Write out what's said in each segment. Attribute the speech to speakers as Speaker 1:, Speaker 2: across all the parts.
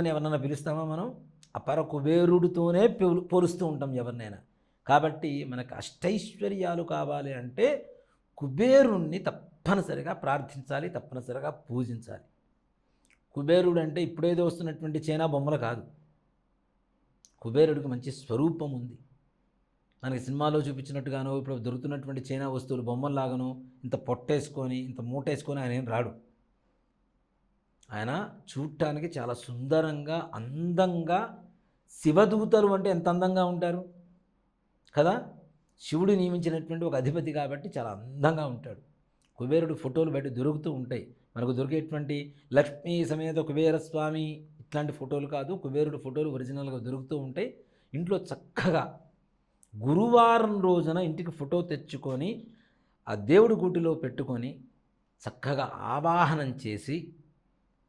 Speaker 1: అని ఎవరినైనా పిలుస్తామా మనం? అపర కుబేరుడితోనే పోలు- పోలుస్తూ ఉంటాం ఎవరినైనా. కాబట్టి మనకు అష్టైశ్వర్యాలు కావాలి అంటే కుబేరుణ్ణి తప్పనిసరిగా ప్రార్థించాలి తప్పనిసరిగా పూజించాలి. కుబేరుడు అంటే ఇప్పుడేదో వస్తున్నటువంటి చైనా బొమ్మలు కాదు. కుబేరుడికి మంచి స్వరూపం ఉంది. మనకి సినిమాలో చూపించినట్టుగానో ఇప్పుడు దొరుకుతున్నటువంటి చైనా వస్తువులు బొమ్మల్లాగానో ఇంత పొట్టేసుకొని ఇంత మూటేసుకొని ఆయన ఏం రాడు. ఆయన చూడటానికి చాలా సుందరంగా అందంగా శివదూతలు అంటే ఎంత అందంగా ఉంటారు? కదా? శివుడు నియమించినటువంటి ఒక అధిపతి కాబట్టి చాలా అందంగా ఉంటాడు. కుబేరుడు ఫోటోలు బయట దొరుకుతూ ఉంటాయి. మనకు దొరికేటువంటి లక్ష్మీ సమేత కుబేరస్వామి ఇట్లాంటి ఫోటోలు కాదు. కుబేరుడు ఫోటోలు ఒరిజినల్గా దొరుకుతూ ఉంటాయి. ఇంట్లో చక్కగా గురువారం రోజున ఇంటికి ఫోటో తెచ్చుకొని ఆ దేవుడి గుటిలో పెట్టుకొని చక్కగా ఆవాహనం చేసి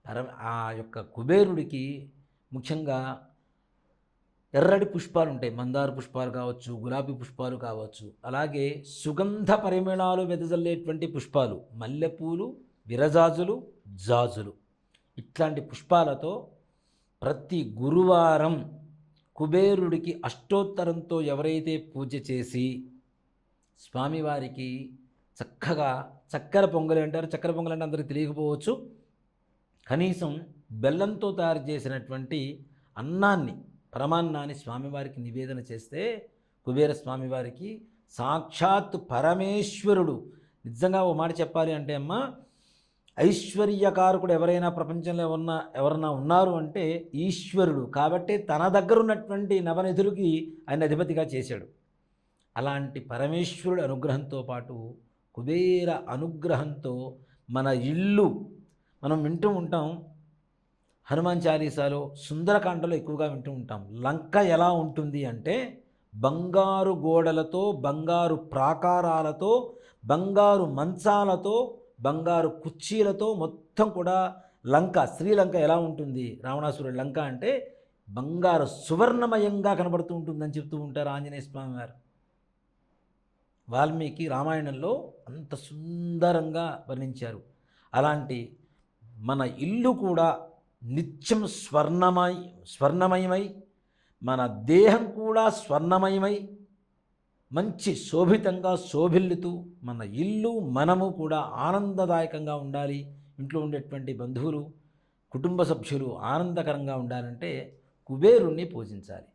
Speaker 1: అర ఆ యొక్క కుబేరుడికి ముఖ్యంగా ఎర్రటి పుష్పాలు ఉంటాయి. మందార పుష్పాలు కావచ్చు గులాబీ పుష్పాలు కావచ్చు. అలాగే సుగంధ పరిమళాలు వెదజల్లేటువంటి పుష్పాలు. మల్లెపూలు విరజాజులు జాజులు. ఇట్లాంటి పుష్పాలతో ప్రతి గురువారం కుబేరుడికి అష్టోత్తరంతో ఎవరైతే పూజ చేసి స్వామివారికి చక్కగా చక్కెర పొంగలి అంటారు. చక్కెర పొంగలి అంటే అందరికీ తెలియకపోవచ్చు. కనీసం బెల్లంతో తయారు చేసినటువంటి అన్నాన్ని పరమాన్నాన్ని స్వామివారికి నివేదన చేస్తే కుబేర స్వామివారికి సాక్షాత్ పరమేశ్వరుడు. నిజంగా ఓ మాట చెప్పాలి అంటే అమ్మ ఐశ్వర్యకారకుడు ఎవరైనా ప్రపంచంలో ఎవరన్నా ఎవరన్నా ఉన్నారు అంటే ఈశ్వరుడు. కాబట్టి తన దగ్గర ఉన్నటువంటి నవనిధులకి ఆయన అధిపతిగా చేశాడు. అలాంటి పరమేశ్వరుడు అనుగ్రహంతో పాటు కుబేర అనుగ్రహంతో మన ఇల్లు మనం వింటూ ఉంటాం. హనుమాన్ చాలీసాలో సుందరకాండలో ఎక్కువగా వింటూ ఉంటాం. లంక ఎలా ఉంటుంది అంటే బంగారు గోడలతో బంగారు ప్రాకారాలతో బంగారు మంచాలతో బంగారు కుర్చీలతో మొత్తం కూడా లంక శ్రీలంక ఎలా ఉంటుంది? రావణాసురుడు లంక అంటే బంగారు సువర్ణమయంగా కనబడుతూ ఉంటుందని చెప్తూ ఉంటారు ఆంజనేయ స్వామి వారు. వాల్మీకి రామాయణంలో అంత సుందరంగా వర్ణించారు. అలాంటి మన ఇల్లు కూడా నిత్యం స్వర్ణమై స్వర్ణమయమై మన దేహం కూడా స్వర్ణమయమై మంచి శోభితంగా శోభిల్లుతూ మన ఇల్లు మనము కూడా ఆనందదాయకంగా ఉండాలి. ఇంట్లో ఉండేటువంటి బంధువులు కుటుంబ సభ్యులు ఆనందకరంగా ఉండాలంటే కుబేరుణ్ణి పూజించాలి.